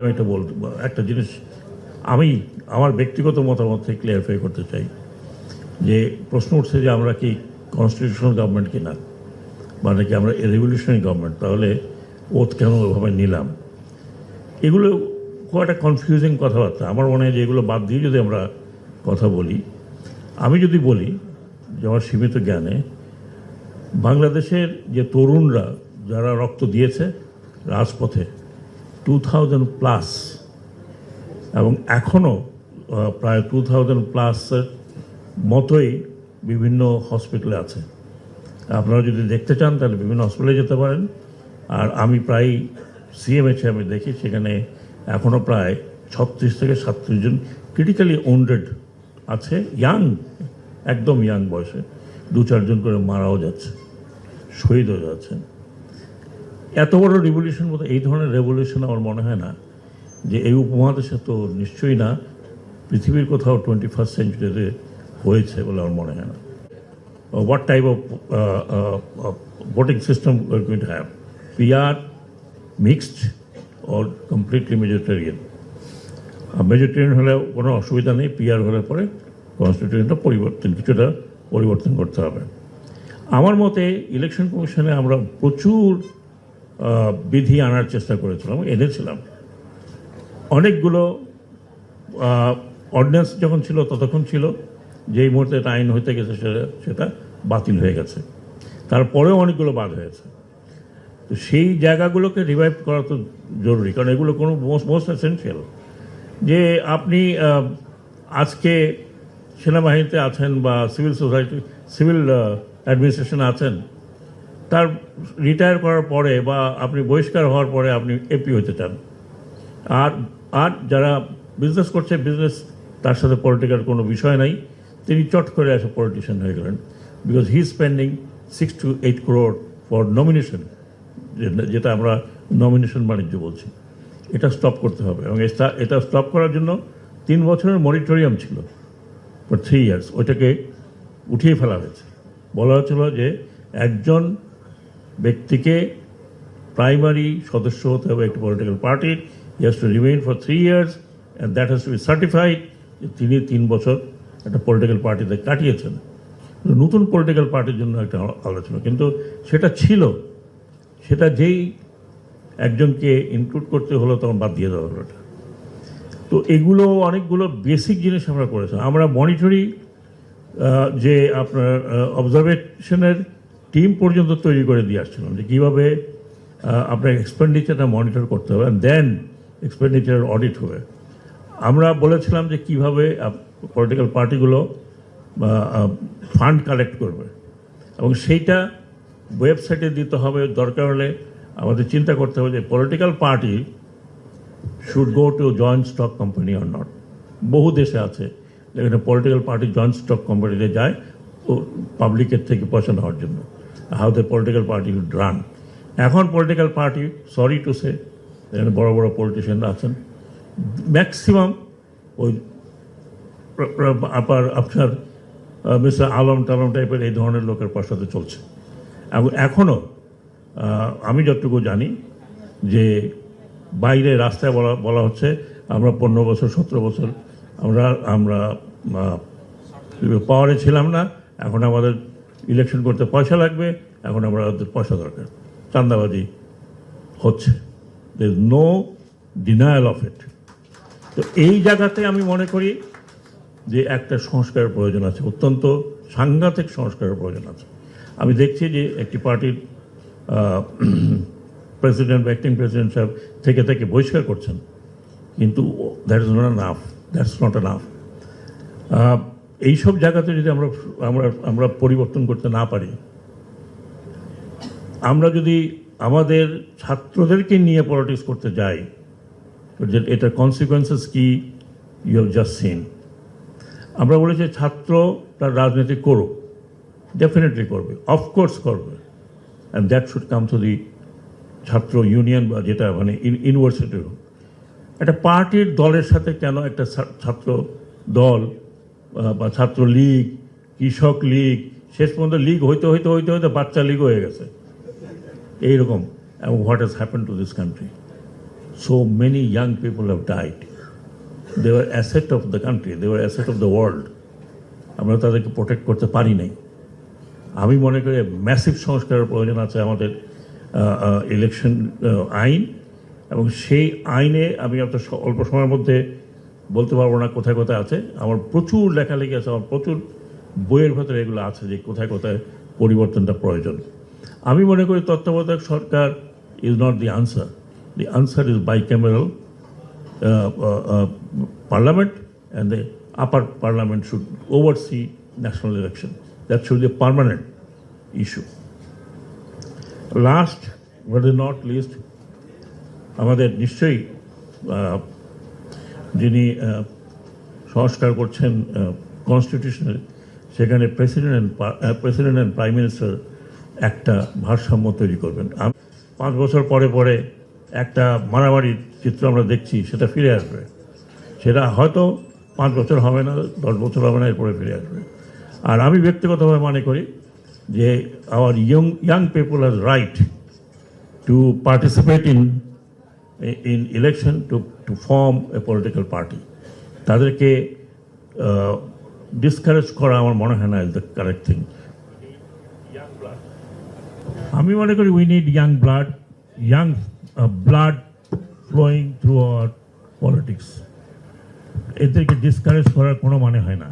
আমি একটা বলতে একটা জিনিস, আমি আমার ব্যক্তিগত মতামত থেকে ক্লিয়ারিফাই করতে চাই যে প্রশ্ন উঠছে যে আমরা কি কনস্টিটিউশনাল গভর্নমেন্ট কিনা বা নাকি আমরা রেভলিউশনারি গভর্নমেন্ট তাহলে ওত কেন ওইভাবে নিলাম? এগুলো খুব একটা কনফিউজিং কথাবার্তা। আমার মনে হয় যে এগুলো বাদ দিয়ে যদি আমরা কথা বলি, আমি যদি বলি যে আমার সীমিত জ্ঞানে, বাংলাদেশের যে তরুণরা যারা রক্ত দিয়েছে রাজপথে টু থাউজেন্ড প্লাস এবং এখনও প্রায় টু থাউজেন্ড প্লাসের মতোই বিভিন্ন হসপিটালে আছে। আপনারা যদি দেখতে চান, তাহলে বিভিন্ন হসপিটালে যেতে পারেন। আর আমি প্রায় সিএমএইচে আমি দেখি, সেখানে এখনও প্রায় ছত্রিশ থেকে সাতত্রিশ জন ক্রিটিক্যালি ওন্ডেড আছে ইয়াং একদম ইয়াং বয়সে। দু চারজন করে মারাও যাচ্ছে শহীদ হয়ে যাচ্ছে এত বড় রেভলিউশন মতো এই ধরনের রেভলিউশন আমার মনে হয় না, যে এই উপমহাদেশে তো নিশ্চয়ই না, পৃথিবীর কোথাও টোয়েন্টি ফার্স্ট সেঞ্চুরিতে হয়েছে বলে আমার মনে হয় না। What type of voting system going to have PR mixed or completely majoritarian majoritarian হলে কোনো অসুবিধা নেই পিআর হলে পরে কনস্টিটিউশনটা পরিবর্তন, কিছুটা পরিবর্তন করতে হবে। আমার মতে ইলেকশন কমিশনে আমরা প্রচুর বিধি আনার চেষ্টা করেছিলাম, এনেছিলাম। অনেকগুলো অর্ডিন্যান্স যখন ছিল, ততক্ষণ ছিল যেই মুহূর্তে এটা আইন হইতে গেছে সেটা সেটা বাতিল হয়ে গেছে। তারপরেও অনেকগুলো বাদ হয়েছে। তো সেই জায়গাগুলোকে রিভাইভ করা তো জরুরি, কারণ এগুলো কোনো মোস্ট এসেন্সিয়াল যে আপনি আজকে সেনাবাহিনীতে আছেন বা সিভিল সোসাইটি সিভিল অ্যাডমিনিস্ট্রেশনে আছেন তার রিটায়ার করার পরে বা আপনি বহিষ্কার হওয়ার পরে আপনি এপি হতে চান। আর আর যারা বিজনেস করছে বিজনেস তার সাথে পলিটিক্যাল কোনো বিষয় নাই। তিনি চট করে এসে পলিটিশিয়ান হয়ে গেলেন। Because he spending six to eight crore for nomination যেটা আমরা নমিনেশন বাণিজ্য বলছি। এটা স্টপ করতে হবে। এবং এটা- স্টপ করার জন্য তিন বছরের মনিটরিয়াম ছিল ফর থ্রি ইয়ার্স ওইটাকে উঠিয়ে ফেলা হয়েছে। বলা হচ্ছিল যে একজন ব্যক্তিকে প্রাইমারি সদস্য হতে হবে একটি পলিটিক্যাল পার্টির has to remain for three years and that has to be certified যে তিনি তিন বছর একটা পলিটিক্যাল পার্টিতে কাটিয়েছেন। নতুন পলিটিক্যাল পার্টির জন্য একটা আলোচনা। কিন্তু সেটা ছিল, সেটা যেই একজনকে ইনক্লুড করতে হলো তখন বাদ দিয়ে দেওয়া হলো তো এগুলো অনেকগুলো বেসিক জিনিস আমরা করেছি। আমরা মনিটরি যে আপনার অবজারভেশনের টিম পর্যন্ত তৈরি করে দিয়ে আসছিলাম যে কীভাবে আপনার এক্সপেন্ডিচারটা মনিটর করতে হবে অ্যান্ড দেন এক্সপেন্ডিচার অডিট হবে। আমরা বলেছিলাম যে কীভাবে পলিটিক্যাল পার্টিগুলো ফান্ড কালেক্ট করবে। এবং সেইটা ওয়েবসাইটে দিতে হবে, দরকার হলে আমাদের চিন্তা করতে হবে যে political party should go to joint stock company or not বহু দেশে আছে যেখানে পলিটিক্যাল পার্টি জয়েন্ট স্টক কোম্পানিতে যায় পাবলিকের থেকে পয়সা নেওয়ার জন্য। How the political party would run এখন political party sorry to say এখানে বড় বড় পলিটিশিয়ানরা আছেন। ম্যাক্সিমাম ওই প্র- প্র- আপার আপনার মিস্টার আলম টালম টাইপের এই ধরনের লোকের পয়সাতে চলছে। এবং এখনও আমি যতটুকু জানি যে বাইরে রাস্তায় বলা বলা হচ্ছে, আমরা পনেরো বছর, সতেরো বছর আমরা আমরা পাওয়ারে ছিলাম না। এখন আমাদের ইলেকশন করতে পয়সা লাগবে, এখন আমরা পয়সা দরকার। চান্দাবাজি হচ্ছে। নো ডিনায়াল অফ ইট তো এই জায়গাতে আমি মনে করি যে একটা সংস্কারের প্রয়োজন আছে, অত্যন্ত সাংঘাতিক সংস্কারের প্রয়োজন আছে। আমি দেখছি যে একটি পার্টির প্রেসিডেন্ট বা অ্যাক্টিং প্রেসিডেন্ট সাহেব থেকে থেকে বহিষ্কার করছেন। কিন্তু that is not enough that's not enough এইসব জায়গাতে যদি আমরা আমরা আমরা পরিবর্তন করতে না পারি, আমরা যদি আমাদের ছাত্রদেরকে নিয়ে পলিটিক্স করতে যাই এটার কনসিকুয়েন্সেস কি ইউ হ্যাভ জাস্ট সিন আমরা বলেছি ছাত্র তার রাজনীতি করুক ডেফিনেটলি করবে অফকোর্স করবে and that should come to the ছাত্র ইউনিয়ন বা যেটা মানে ইউনিভার্সিটির হোক। একটা পার্টির দলের সাথে কেন একটা ছাত্র দল বা ছাত্র লীগ, কৃষক লীগ, শেষ পর্যন্ত লীগ হইতে হইতে হইতে হইতে বাচ্চা লীগ হয়ে গেছে। এইরকম এবং what has happen to this country so many young people have died. They were asset of the country they were asset of the world আমরা তাদেরকে প্রোটেক্ট করতে পারি নাই। আমি মনে করি ম্যাসিভ সংস্কারের প্রয়োজন আছে আমাদের ইলেকশন আইন। এবং সেই আইনে আমি স- অল্প সময়ের মধ্যে বলতে পারব না কোথায় কোথায় আছে আমার প্রচুর লেখালেখি আছে আমার প্রচুর বইয়ের ভেতরে এগুলো আছে যে কোথায় কোথায় পরিবর্তনটা প্রয়োজন আমি মনে করি তত্ত্বাবধায়ক সরকার is not the answer the answer is bicameral parliament and the upper parliament should should oversee national election. That should be a permanent issue. Last but not least, আমাদের নিশ্চয়ই আহ, যিনি সংস্কার করছেন কনস্টিটিউশনের সেখানে president and president and prime minister একটা ভারসাম্য তৈরি করবেন। পাঁচ বছর পরে পরে একটা মারামারির চিত্র আমরা দেখছি, সেটা ফিরে আসবে। সেটা হয়তো পাঁচ বছর হবে না, দশ বছর হবে না, এরপরে ফিরে আসবে। আর আমি ব্যক্তিগতভাবে মনে করি যে our young young people has right to participate in in election to to form a political party. তাদেরকে ডিসকারেজ করা আমার মনে হয় না ইজ দ্য কারেক্ট থিং আমি মনে করি we need young blood young blood flowing through our politics এদেরকে ডিসকারেজ করার কোনো মানে হয় না।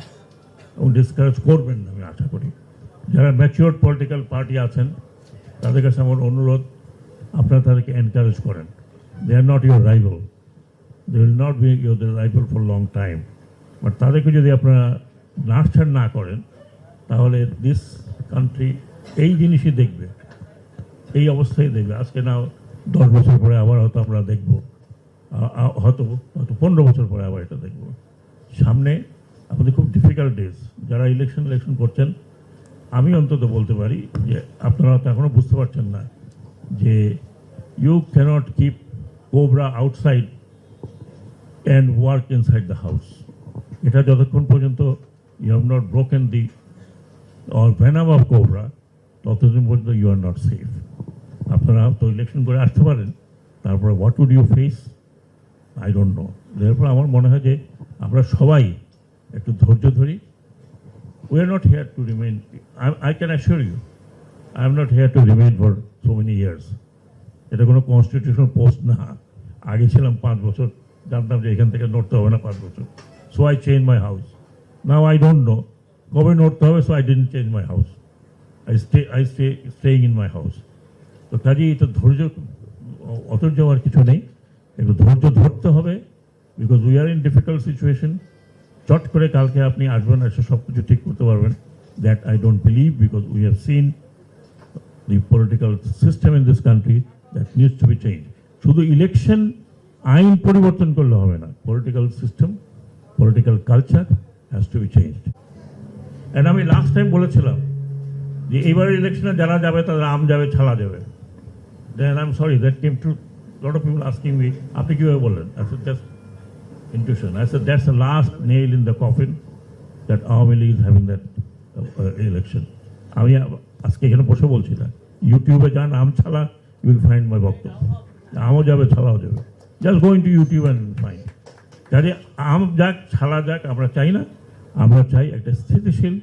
এবং ডিসকারেজ করবেন না, আমি আশা করি। যারা ম্যাচিওর পলিটিক্যাল পার্টি আছেন, তাদের কাছে আমার অনুরোধ, আপনারা তাদেরকে এনকারেজ করেন। They are not your rival they will not be your rival for long time but তাদেরকে যদি আপনারা নার্চার না করেন, তাহলে দিস কান্ট্রি এই জিনিসই দেখবে। এই অবস্থায় দেখবে। আজকে না দশ বছর পরে আবার হয়তো আমরা দেখব। হয়তো হয়তো পনেরো বছর পরে আবার এটা দেখব। সামনে আমাদের খুব ডিফিকাল্ট ডেজ যারা ইলেকশন ইলেকশন করছেন, আমি অন্তত বলতে পারি যে আপনারা তো এখনও বুঝতে পারছেন না যে you cannot keep cobra outside and work inside the house এটা যতক্ষণ পর্যন্ত you have not broken the or venom of cobra ততদিন পর্যন্ত ইউ আর নট সেফ আপনারা তো ইলেকশন করে আসতে পারেন, তারপরে what would you face I don't know এরপর আমার মনে হয় যে আমরা সবাই একটু ধৈর্য ধরি। We are not here to remain I can assure you I am not here to remain for so many years এটা কোনো কনস্টিটিউশন পোস্ট না। আগে ছিলাম পাঁচ বছর, জানতাম যে এখান থেকে নড়তে হবে না পাঁচ বছর। So I change my house now I don't know কবে নড়তে হবে so I don't change my house I stay I stay staying in my house তো কাজেই এটা ধৈর্য অতর যাওয়ার কিছু নেই। একটু ধৈর্য ধরতে হবে because we are in difficult situation চট করে কালকে আপনি আসবেন, এসে সব কিছু ঠিক করতে পারবেন। That I don't believe because we have seen the political system in this country that needs to be change শুধু ইলেকশন আইন পরিবর্তন করলে হবে না political system political culture has to be changed and আমি লাস্ট টাইম বলেছিলাম যে এবার ইলেকশনে যারা যাবে তাদের আম যাবে ছালা যাবে। Then I am sorry that came to lot of people asking me আপনি কীভাবে বললেন? I said that's said that's the last nail in the coffin that Awami League is having that uh, uh, election. আমি আজকে এখানে বসে বলছি না। ইউটিউবে যান আম ছাড়া ইউ উইল ফাইন্ড মাই বক্তব্য আমও যাবে ছাড়াও যাবে just going to YouTube and find কাজে আম যাক ছাড়া যাক আমরা চাই না আমরা চাই একটা স্থিতিশীল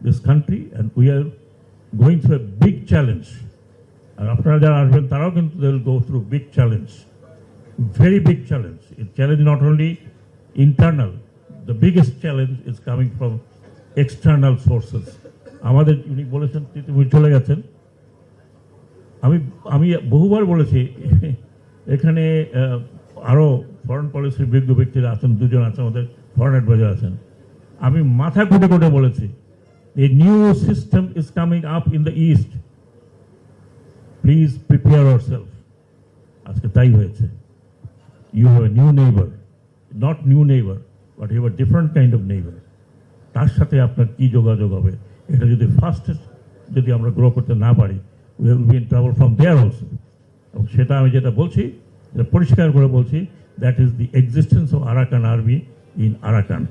this country and we are going through a big challenge আর আপনারা যারা আসবেন তারাও কিন্তু they will go through big challenge very big challenge. It challenge not only internal, the biggest challenge is coming from external sources. আমাদের উনি বলেছেন তিনি চলে গেছেন আমি আমি বহুবার বলেছি এখানে আরও ফরেন পলিসির বিজ্ঞ ব্যক্তিরা আছেন দুজন আছেন আমাদের ফরেন অ্যাডভাইজার আছেন। আমি মাথা কুটে কুটে বলেছি a new system is coming up in the east please prepare our self আজকে তাই হয়েছে। You a new neighbor, not new neighbor, but you have a different kind of neighbor. তার সাথে আপনার কী যোগাযোগ হবে? এটা যদি ফার্স্টেস্ট যদি আমরা গ্রো করতে না পারি will be in travel from there also এবং সেটা আমি যেটা বলছি, যেটা পরিষ্কার করে বলছি that is the existence of Arakan Army in Arakan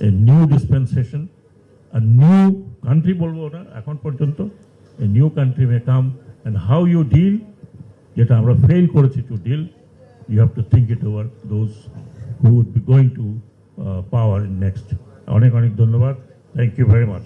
a new dispensation R new country বলব না এখন পর্যন্ত a new country may come and how you deal যেটা আমরা ফেল করেছি to deal you have to think it over those who would be going to power next অনেক অনেক ধন্যবাদ থ্যাংক ইউ ভেরি মাচ